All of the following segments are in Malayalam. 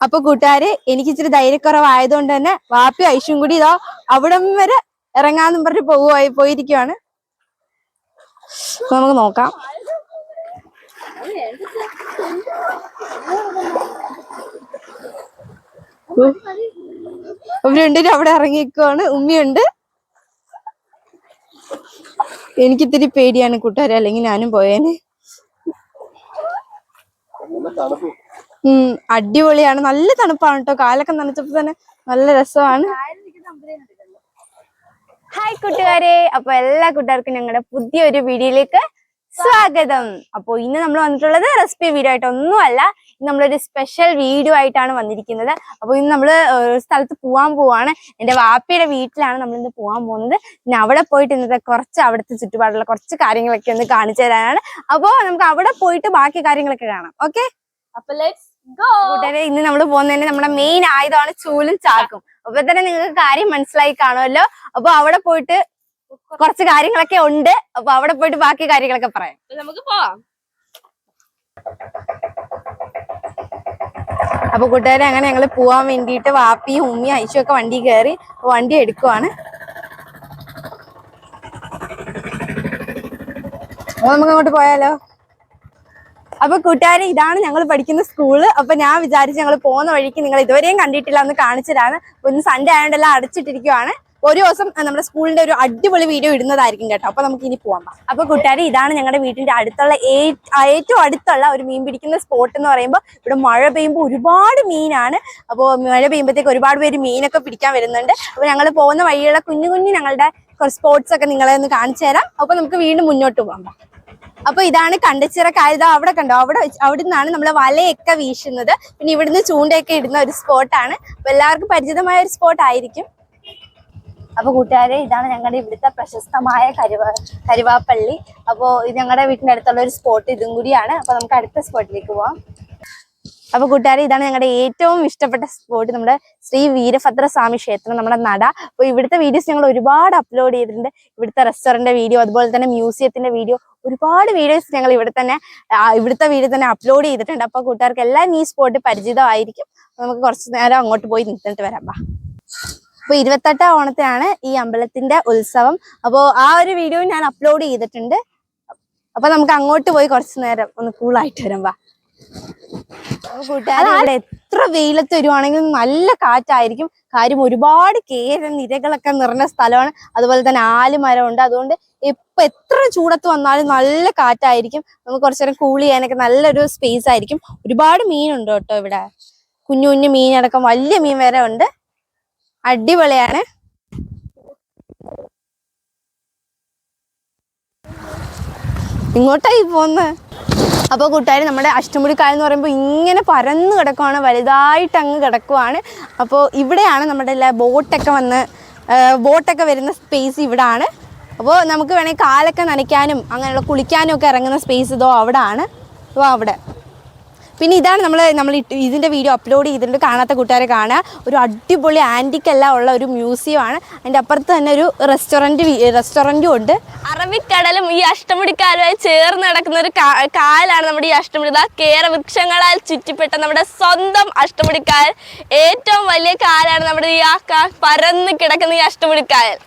അപ്പൊ കൂട്ടുകാര് എനിക്ക് ഇച്ചിരി ധൈര്യക്കുറവായതുകൊണ്ട് തന്നെ വാപ്പി ഐഷും കൂടി ഇതോ അവിടം വരെ ഇറങ്ങാന്നും പറഞ്ഞ് പോവുമായി പോയിരിക്കുവാണ്. നമുക്ക് നോക്കാം. രണ്ടുപേരും അവിടെ ഇറങ്ങിക്കുവാണ് ഉമ്മിയുണ്ട്. എനിക്കിത്തിരി പേടിയാണ് കൂട്ടുകാരെ അല്ലെങ്കിൽ ഞാനും പോയേനെ. ഉം അടിപൊളിയാണ്. നല്ല തണുപ്പാണ് കേട്ടോ കാലൊക്കെ നനച്ചപ്പോ തന്നെ നല്ല രസമാണ്. ഹായ് കൂട്ടുകാരെ. അപ്പൊ എല്ലാ കൂട്ടുകാർക്കും ഞങ്ങളുടെ പുതിയൊരു വീഡിയോയിലേക്ക് സ്വാഗതം. അപ്പൊ ഇന്ന് നമ്മൾ വന്നിട്ടുള്ളത് റെസിപ്പി വീഡിയോ ആയിട്ട് ഒന്നുമല്ല നമ്മളൊരു സ്പെഷ്യൽ വീഡിയോ ആയിട്ടാണ് വന്നിരിക്കുന്നത്. അപ്പൊ ഇന്ന് നമ്മൾ ഒരു സ്ഥലത്ത് പോവാൻ പോവാണ്. എന്റെ വാപ്പയുടെ വീട്ടിലാണ് നമ്മൾ ഇന്ന് പോവാൻ പോകുന്നത്. പിന്നെ അവിടെ പോയിട്ട് ഇന്നത്തെ കുറച്ച് അവിടുത്തെ ചുറ്റുപാടുള്ള കുറച്ച് കാര്യങ്ങളൊക്കെ ഒന്ന് കാണിച്ചു തരാനാണ്. അപ്പോ നമുക്ക് അവിടെ പോയിട്ട് ബാക്കി കാര്യങ്ങളൊക്കെ കാണാം. ഓക്കെ അപ്പൊ ലെറ്റ്സ് ഗോ കൂട്ടുകാരെ ഇന്ന് നമ്മൾ പോകുന്നതിന് നമ്മുടെ മെയിൻ ആയുധമാണ് ചൂലും ചാക്കും. അപ്പൊ തന്നെ നിങ്ങൾക്ക് കാര്യം മനസ്സിലായി കാണുമല്ലോ. അപ്പൊ അവിടെ പോയിട്ട് കുറച്ച് കാര്യങ്ങളൊക്കെ ഉണ്ട്. അപ്പൊ അവിടെ പോയിട്ട് ബാക്കി കാര്യങ്ങളൊക്കെ പറയാം. നമുക്ക് പോവാം. അപ്പൊ കൂട്ടുകാരെ അങ്ങനെ ഞങ്ങൾ പോവാൻ വേണ്ടിയിട്ട് വാപ്പിയും ഉമ്മിയും ഐശും ഒക്കെ വണ്ടി കയറി വണ്ടി എടുക്കുവാണ്. അപ്പൊ നമുക്ക് അങ്ങോട്ട് പോയാലോ? അപ്പൊ കൂട്ടുകാരെ ഇതാണ് ഞങ്ങൾ പഠിക്കുന്ന സ്കൂൾ അപ്പൊ ഞാൻ വിചാരിച്ച് ഞങ്ങൾ പോകുന്ന വഴിക്ക് നിങ്ങൾ ഇതുവരെയും കണ്ടിട്ടില്ല ഒന്ന് കാണിച്ചതാണ്. ഒന്ന് സൺഡേ ആയതുകൊണ്ടെല്ലാം അടച്ചിട്ടിരിക്കുവാണ്. ഒരു ദിവസം നമ്മുടെ സ്കൂളിന്റെ ഒരു അടിപൊളി വീഡിയോ ഇടുന്നതായിരിക്കും കേട്ടോ. അപ്പൊ നമുക്ക് ഇനി പോവാം. അപ്പൊ കൂട്ടുകാരെ ഇതാണ് ഞങ്ങളുടെ വീടിന്റെ അടുത്തുള്ള ഏറ്റവും അടുത്തുള്ള ഒരു മീൻ പിടിക്കുന്ന സ്പോട്ട് എന്ന് പറയുമ്പോൾ ഇവിടെ മഴ പെയ്യുമ്പോൾ ഒരുപാട് മീനാണ്. അപ്പോൾ മഴ പെയ്യുമ്പോഴത്തേക്ക് ഒരുപാട് പേര് മീനൊക്കെ പിടിക്കാൻ വരുന്നുണ്ട്. അപ്പൊ ഞങ്ങൾ പോകുന്ന വഴിയുള്ള കുഞ്ഞു കുഞ്ഞു ഞങ്ങളുടെ സ്പോർട്സ് ഒക്കെ നിങ്ങളെ ഒന്ന് കാണിച്ചു തരാം അപ്പൊ നമുക്ക് വീണ്ടും മുന്നോട്ട് പോകാം. അപ്പൊ ഇതാണ് കണ്ടച്ചിറ കായത അവിടെ കണ്ടോ? അവിടെ അവിടെ നിന്നാണ് നമ്മൾ വലയൊക്കെ വീശുന്നത്. പിന്നെ ഇവിടുന്ന് ചൂണ്ടയൊക്കെ ഇടുന്ന ഒരു സ്പോട്ടാണ് അപ്പൊ എല്ലാവർക്കും പരിചിതമായ ഒരു സ്പോട്ട് ആയിരിക്കും. അപ്പൊ കൂട്ടുകാരെ ഇതാണ് ഞങ്ങളുടെ ഇവിടുത്തെ പ്രശസ്തമായ കരുവ കരുവാപ്പള്ളി. അപ്പോ ഇത് ഞങ്ങളുടെ വീടിന്റെ അടുത്തുള്ള ഒരു സ്പോട്ട് ഇതും കൂടിയാണ്. അപ്പൊ നമുക്ക് അടുത്ത സ്പോട്ടിലേക്ക് പോവാം. അപ്പൊ കൂട്ടുകാരെ ഇതാണ് ഞങ്ങളുടെ ഏറ്റവും ഇഷ്ടപ്പെട്ട സ്പോട്ട് നമ്മുടെ ശ്രീ വീരഭദ്ര സ്വാമി ക്ഷേത്രം നമ്മുടെ നട. അപ്പൊ ഇവിടുത്തെ വീഡിയോസ് ഞങ്ങൾ ഒരുപാട് അപ്ലോഡ് ചെയ്തിട്ടുണ്ട്. ഇവിടുത്തെ റെസ്റ്റോറന്റ് വീഡിയോ അതുപോലെ തന്നെ മ്യൂസിയത്തിന്റെ വീഡിയോ ഒരുപാട് വീഡിയോസ് ഞങ്ങൾ ഇവിടെ തന്നെ ഇവിടുത്തെ വീഡിയോ തന്നെ അപ്ലോഡ് ചെയ്തിട്ടുണ്ട്. അപ്പൊ കൂട്ടുകാർക്ക് എല്ലാം ഈ സ്പോട്ട് പരിചിതമായിരിക്കും. നമുക്ക് കുറച്ച് നേരം അങ്ങോട്ട് പോയി നിന്നിട്ട് വരാം ബാ അപ്പൊ ഇരുപത്തെട്ടാം ഓണത്തിനാണ് ഈ അമ്പലത്തിന്റെ ഉത്സവം. അപ്പോ ആ ഒരു വീഡിയോ ഞാൻ അപ്ലോഡ് ചെയ്തിട്ടുണ്ട്. അപ്പൊ നമുക്ക് അങ്ങോട്ട് പോയി കുറച്ച് നേരം ഒന്ന് കൂളായിട്ട് വരാം വാ. കൂട്ടുകാരെ എത്ര വെയിലത്ത് വരുവാണെങ്കിലും നല്ല കാറ്റായിരിക്കും. കാര്യം ഒരുപാട് കേര നിരകളൊക്കെ നിറഞ്ഞ സ്ഥലമാണ്. അതുപോലെ തന്നെ ആലുമരം ഉണ്ട് അതുകൊണ്ട് ഇപ്പൊ എത്ര ചൂടത്ത് വന്നാലും നല്ല കാറ്റായിരിക്കും. നമുക്ക് കുറച്ചു നേരം കൂൾ ചെയ്യാനൊക്കെ നല്ലൊരു സ്പേസ് ആയിരിക്കും. ഒരുപാട് മീനുണ്ട് കേട്ടോ ഇവിടെ. കുഞ്ഞു കുഞ്ഞു മീനടക്കം വലിയ മീൻ വരെ ഉണ്ട്. അടിപൊളിയാണ്. ഇങ്ങോട്ടായി പോന്ന്. അപ്പൊ കൂട്ടുകാർ നമ്മുടെ അഷ്ടമുടിക്കായൽ എന്ന് പറയുമ്പോൾ ഇങ്ങനെ പരന്നു കിടക്കുവാണ് വലുതായിട്ട് അങ്ങ് കിടക്കുവാണ്. അപ്പോൾ ഇവിടെയാണ് നമ്മുടെ എല്ലാ ബോട്ടൊക്കെ വന്ന് ബോട്ടൊക്കെ വരുന്ന സ്പേസ് ഇവിടാണ്. അപ്പോൾ നമുക്ക് വേണമെങ്കിൽ കാലൊക്കെ നനയ്ക്കാനും അങ്ങനെയുള്ള കുളിക്കാനും ഒക്കെ ഇറങ്ങുന്ന സ്പേസ് ഇതോ അവിടെ ആണ് അപ്പോൾ അവിടെ. പിന്നെ ഇതാണ് നമ്മൾ നമ്മൾ ഇതിന്റെ വീഡിയോ അപ്ലോഡ് ചെയ്തിട്ടുണ്ട്. കാണാത്ത കൂട്ടുകാരെ കാണുക. ഒരു അടിപൊളി ആന്റിക്കെല്ലാം ഉള്ള ഒരു മ്യൂസിയം ആണ്. അതിന്റെ അപ്പുറത്ത് തന്നെ ഒരു റെസ്റ്റോറന്റ് റെസ്റ്റോറന്റും ഉണ്ട്. അറബിക്കടലും ഈ അഷ്ടമുടിക്കാരുമായി ചേർന്ന് കിടക്കുന്ന ഒരു കാലാണ് നമ്മുടെ ഈ അഷ്ടമുടി. കേരവൃക്ഷങ്ങളാൽ കേര വൃക്ഷങ്ങളാൽ ചുറ്റിപ്പെട്ട നമ്മുടെ സ്വന്തം അഷ്ടമുടിക്കായൽ. ഏറ്റവും വലിയ കാലാണ് നമ്മുടെ ഈ ആ പരന്ന് കിടക്കുന്ന ഈ അഷ്ടമുടിക്കായൽ.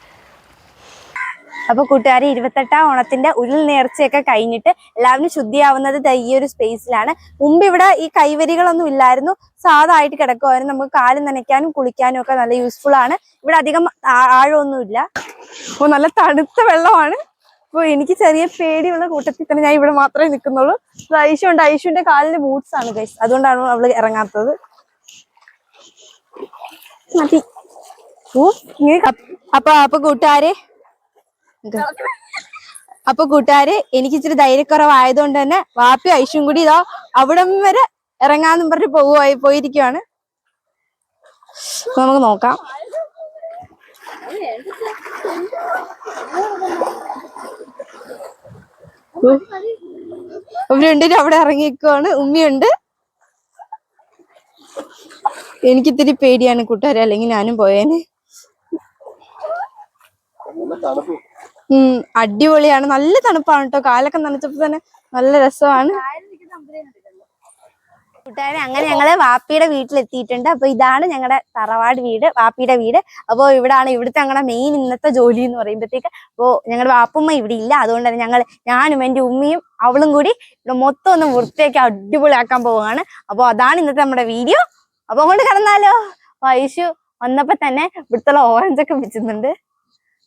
അപ്പോൾ കൂട്ടുകാരി ഇരുപത്തെട്ടാം ഓണത്തിന്റെ ഉരുൾ നേർച്ചയൊക്കെ കഴിഞ്ഞിട്ട് എല്ലാവരും ശുദ്ധിയാവുന്നത് ഈ ഒരു സ്പേസിലാണ്. മുമ്പ് ഇവിടെ ഈ കൈവരികളൊന്നും ഇല്ലായിരുന്നു. സാധാ ആയിട്ട് കിടക്കുമായിരുന്നു നമുക്ക് കാൽ നനയ്ക്കാനും കുളിക്കാനും ഒക്കെ നല്ല യൂസ്ഫുൾ ആണ്. ഇവിടെ അധികം ആഴമൊന്നും ആഴമൊന്നുമില്ല. അപ്പോൾ നല്ല തണുത്ത വെള്ളമാണ്. അപ്പോൾ എനിക്ക് ചെറിയ പേടിയുള്ള കൂട്ടത്തിൽ തന്നെ ഞാൻ ഇവിടെ മാത്രമേ നിൽക്കുന്നുള്ളൂ. ഐഷു ഉണ്ട് ഐഷുവിന്റെ കാലിന് ബൂട്ട്സ് ആണ് ഗൈസ് അതുകൊണ്ടാണ് അവൾ ഇറങ്ങാത്തത്. മതി. ഓ അപ്പൊ അപ്പൊ കൂട്ടുകാരെ. അപ്പൊ കൂട്ടുകാര് എനിക്ക് ഇച്ചിരി ധൈര്യക്കുറവായതുകൊണ്ട് തന്നെ വാപ്പി ഐഷും കൂടി ഇതോ അവിടം വരെ ഇറങ്ങാന്നും പറഞ്ഞ് പോവുമായി പോയിരിക്കുവാണ്. നമുക്ക് നോക്കാം. രണ്ടുപേരും അവിടെ ഇറങ്ങിക്കുവാണ് ഉമ്മിയുണ്ട്. എനിക്കിത്തിരി പേടിയാണ് കൂട്ടുകാരെ അല്ലെങ്കിൽ ഞാനും പോയേനെ. ഉം അടിപൊളിയാണ്. നല്ല തണുപ്പാണ് കേട്ടോ കാലൊക്കെ നനച്ചപ്പോ തന്നെ നല്ല രസമാണ്. കൂട്ടുകാരെ അങ്ങനെ ഞങ്ങൾ വാപ്പിയുടെ വീട്ടിലെത്തിയിട്ടുണ്ട്. അപ്പൊ ഇതാണ് ഞങ്ങളുടെ തറവാട് വീട് വാപ്പിയുടെ വീട്. അപ്പൊ ഇവിടാണ് ഇവിടുത്തെ ഞങ്ങളുടെ മെയിൻ ഇന്നത്തെ ജോലി എന്ന് പറയുമ്പോഴത്തേക്ക് അപ്പോ ഞങ്ങളുടെ വാപ്പുമ്മ ഇവിടെ ഇല്ല. അതുകൊണ്ട് തന്നെ ഞങ്ങൾ ഞാനും എന്റെ ഉമ്മയും അവളും കൂടി ഇവിടെ മൊത്തം ഒന്ന് വൃത്തിയാക്കി അടിപൊളിയാക്കാൻ പോവുകയാണ് അപ്പൊ അതാണ് ഇന്നത്തെ നമ്മുടെ വീഡിയോ. അപ്പൊ അങ്ങോട്ട് കടന്നാലോ? വൈശു വന്നപ്പോ തന്നെ ഇവിടുത്തെ ഓറഞ്ച് ഒക്കെ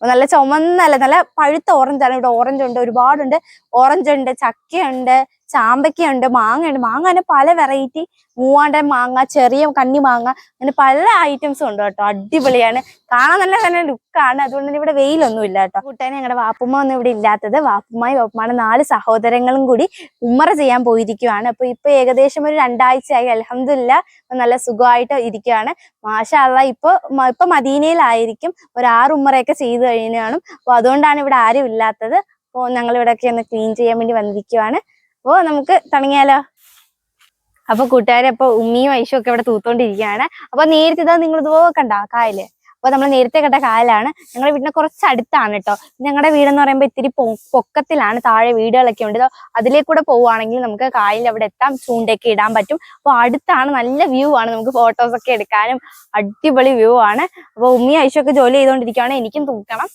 വെച്ചിട്ടുണ്ട് നല്ല ചുമന്നല്ല നല്ല പഴുത്ത ഓറഞ്ചാണ് ഇവിടെ ഓറഞ്ച് ഉണ്ട് ഒരുപാടുണ്ട്. ഓറഞ്ച് ഉണ്ട് ചക്കയുണ്ട് ചാമ്പയ്ക്കയുണ്ട് മാങ്ങയുണ്ട്. മാങ്ങ തന്നെ പല വെറൈറ്റി മൂവാണ്ട മാങ്ങ ചെറിയ കണ്ണി മാങ്ങ അങ്ങനെ പല ഐറ്റംസും ഉണ്ട് കേട്ടോ. അടിപൊളിയാണ്. കാണാൻ നല്ല നല്ല ലുക്കാണ് അതുകൊണ്ട് തന്നെ ഇവിടെ വെയിലൊന്നും ഇല്ല കേട്ടോ. കൂട്ടാൻ ഞങ്ങളുടെ വാപ്പുമ്മ ഒന്നും ഇവിടെ ഇല്ലാത്തത് വാപ്പുമ്മായി വാപ്പുമ്മയുടെ നാല് സഹോദരങ്ങളും കൂടി ഉമ്മറ ചെയ്യാൻ പോയിരിക്കുവാണ്. അപ്പൊ ഇപ്പൊ ഏകദേശം ഒരു രണ്ടാഴ്ചയായി. അലഹമില്ല നല്ല സുഖമായിട്ട് ഇരിക്കുവാണ്. മാഷാള്ള ഇപ്പൊ ഇപ്പൊ മദീനയിലായിരിക്കും. ഒരു ആറ് ഉമ്മറയൊക്കെ ചെയ്തു കഴിഞ്ഞാണ്. അപ്പൊ അതുകൊണ്ടാണ് ഇവിടെ ആരും ഇല്ലാത്തത്. അപ്പോൾ ഞങ്ങൾ ഇവിടെയൊക്കെ ഒന്ന് ക്ലീൻ ചെയ്യാൻ വേണ്ടി വന്നിരിക്കുവാണ്. അപ്പോ നമുക്ക് തുടങ്ങിയാലോ? അപ്പൊ കൂട്ടുകാരെ അപ്പൊ ഉമ്മിയും ഐഷും ഒക്കെ ഇവിടെ തൂത്തോണ്ടിരിക്കുകയാണ്. അപ്പൊ നേരത്തെ ഇതാ നിങ്ങൾ ഇതുപോലെ കണ്ട കായൽ? അപ്പൊ നമ്മൾ നേരത്തെ കണ്ട കായലാണ്. ഞങ്ങളുടെ വീടിന് കുറച്ച് അടുത്താണ് കേട്ടോ ഞങ്ങളുടെ വീടെന്ന് പറയുമ്പോൾ ഇത്തിരി പൊക്കത്തിലാണ്. താഴെ വീടുകളൊക്കെ ഉണ്ട്. അതിലേക്ക് അതിലേക്കൂടെ പോവുകയാണെങ്കിൽ നമുക്ക് കായലിൽ അവിടെ എത്താം. ചൂണ്ടയൊക്കെ ഇടാൻ പറ്റും. അപ്പൊ അടുത്താണ് നല്ല വ്യൂ ആണ്. നമുക്ക് ഫോട്ടോസ് ഒക്കെ എടുക്കാനും അടിപൊളി വ്യൂ ആണ്. അപ്പൊ ഉമ്മി ഐഷു ഒക്കെ ജോലി ചെയ്തുകൊണ്ടിരിക്കുകയാണ് എനിക്കും തൂക്കണം.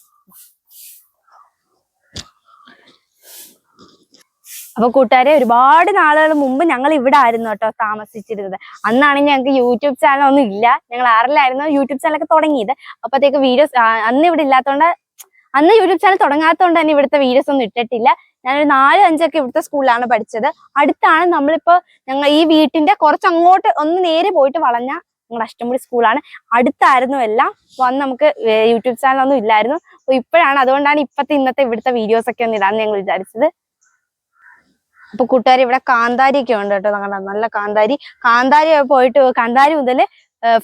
അപ്പൊ കൂട്ടുകാരെ ഒരുപാട് നാളുകൾ മുമ്പ് ഞങ്ങൾ ഇവിടെ ആയിരുന്നു കേട്ടോ താമസിച്ചിരുന്നത്. അന്നാണ് ഞങ്ങൾക്ക് യൂട്യൂബ് ചാനൽ ഒന്നും ഇല്ല. ഞങ്ങൾ ആറിലായിരുന്നു യൂട്യൂബ് ചാനലൊക്കെ തുടങ്ങിയത്. അപ്പത്തേക്ക് വീഡിയോസ് അന്ന് ഇവിടെ ഇല്ലാത്തതുകൊണ്ട് അന്ന് യൂട്യൂബ് ചാനൽ തുടങ്ങാത്തതുകൊണ്ട് തന്നെ ഇവിടുത്തെ വീഡിയോസ് ഒന്നും ഇട്ടിട്ടില്ല. ഞാനൊരു നാലും അഞ്ചൊക്കെ ഇവിടുത്തെ സ്കൂളിലാണ് പഠിച്ചത്. അടുത്താണ് നമ്മളിപ്പോ ഞങ്ങൾ ഈ വീട്ടിന്റെ കുറച്ച് അങ്ങോട്ട് ഒന്ന് നേരെ പോയിട്ട് വളഞ്ഞ ഞങ്ങളുടെ അഷ്ടമുടി സ്കൂളാണ് അടുത്തായിരുന്നു എല്ലാം. അപ്പൊ അന്ന് നമുക്ക് യൂട്യൂബ് ചാനൽ ഒന്നും ഇല്ലായിരുന്നു. അപ്പൊ ഇപ്പോഴാണ് അതുകൊണ്ടാണ് ഇപ്പത്തെ ഇന്നത്തെ ഇവിടുത്തെ വീഡിയോസ് ഒക്കെ ഒന്ന് ഇടാന്ന് ഞങ്ങൾ വിചാരിച്ചത്. അപ്പൊ കൂട്ടുകാർ ഇവിടെ കാന്താരി ഒക്കെ ഉണ്ട് കേട്ടോ നല്ല കാന്താരി. കാന്താരി പോയിട്ട് കാന്താരി മുതൽ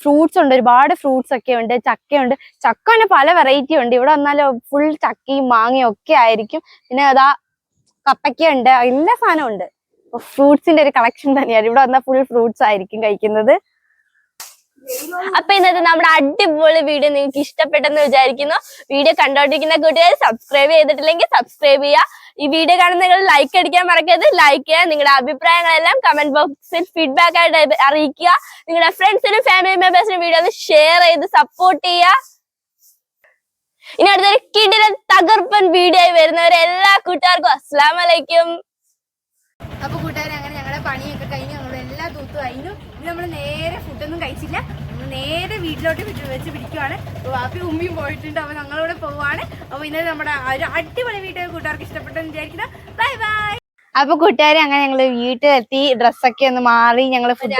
ഫ്രൂട്ട്സ് ഉണ്ട് ഒരുപാട് ഫ്രൂട്ട്സ് ഒക്കെ ഉണ്ട് ചക്കയുണ്ട്. ചക്ക തന്നെ പല വെറൈറ്റി ഉണ്ട്. ഇവിടെ വന്നാൽ ഫുൾ ചക്കയും മാങ്ങയും ഒക്കെ ആയിരിക്കും. പിന്നെ അതാ കപ്പയ്ക്ക ഉണ്ട് എല്ലാ സാധനവും ഉണ്ട്. ഫ്രൂട്ട്സിന്റെ ഒരു കളക്ഷൻ തന്നെയാണ്. ഇവിടെ വന്നാൽ ഫുൾ ഫ്രൂട്ട്സ് ആയിരിക്കും കഴിക്കുന്നത്. അപ്പൊ ഇന്നത്തെ നമ്മുടെ അടിപൊളി വീഡിയോ നിങ്ങൾക്ക് ഇഷ്ടപ്പെട്ടെന്ന് വിചാരിക്കുന്നു. വീഡിയോ കണ്ടോണ്ടിരിക്കുന്ന കൂട്ടുകാർ സബ്സ്ക്രൈബ് ചെയ്തിട്ടില്ലെങ്കിൽ സബ്സ്ക്രൈബ് ചെയ്യുക. ഈ വീഡിയോ കാണുന്ന നിങ്ങൾ ലൈക്ക് അടിക്കാൻ മറക്കരുത്. ലൈക്ക് ചെയ്യുക നിങ്ങളുടെ അഭിപ്രായങ്ങളെല്ലാം കമന്റ് ബോക്സിൽ ഫീഡ്ബാക്ക് ആയിട്ട് അറിയിക്കുക. നിങ്ങളുടെ ഫ്രണ്ട്സിനും ഫാമിലി മെമ്പേഴ്സിനും വീഡിയോ ഷെയർ ചെയ്ത് സപ്പോർട്ട് ചെയ്യുക. ഇനി അടുത്തൊരു കിടിലൻ തകർപ്പൻ വീഡിയോ ആയി വരുന്നവരെ എല്ലാ കൂട്ടുകാർക്കും അസ്സാം വലൈക്കും അപ്പൊ കൂട്ടുകാരെ അങ്ങനെ ഞങ്ങളുടെ പണിയൊക്കെ കഴിഞ്ഞു നമ്മൾ എല്ലാ തൂത്തു കഴിഞ്ഞു. ഇനി നമ്മൾ നേരെ ഫുഡൊന്നും കഴിച്ചില്ല. നമ്മൾ നേരെ വീട്ടിലോട്ട് വിട്ടു വെച്ച് പിടിക്കുവാണ്. വാപ്പി ഉമ്മിയും പോയിട്ടുണ്ട്. അപ്പൊ ഞങ്ങളിവിടെ പോവാണ്. അപ്പൊ ഇന്നലെ നമ്മുടെ ഒരു അടിപൊളി വീഡിയോ കൂട്ടുകാർക്ക് ഇഷ്ടപ്പെട്ടെന്ന് വിചാരിക്കുന്നു. ബൈ ബൈ അപ്പൊ കൂട്ടുകാരെ അങ്ങനെ ഞങ്ങൾ വീട്ടിലെത്തി. ഡ്രസ്സൊക്കെ ഒന്ന് മാറി ഞങ്ങൾ ഫുഡ്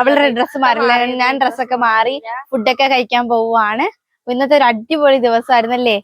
അവളുടെ ഡ്രസ്സ് മാറില്ല ഞാൻ ഡ്രസ്സൊക്കെ മാറി ഫുഡൊക്കെ കഴിക്കാൻ പോവുകയാണ് ഇന്നത്തെ ഒരു അടിപൊളി ദിവസമായിരുന്നല്ലേ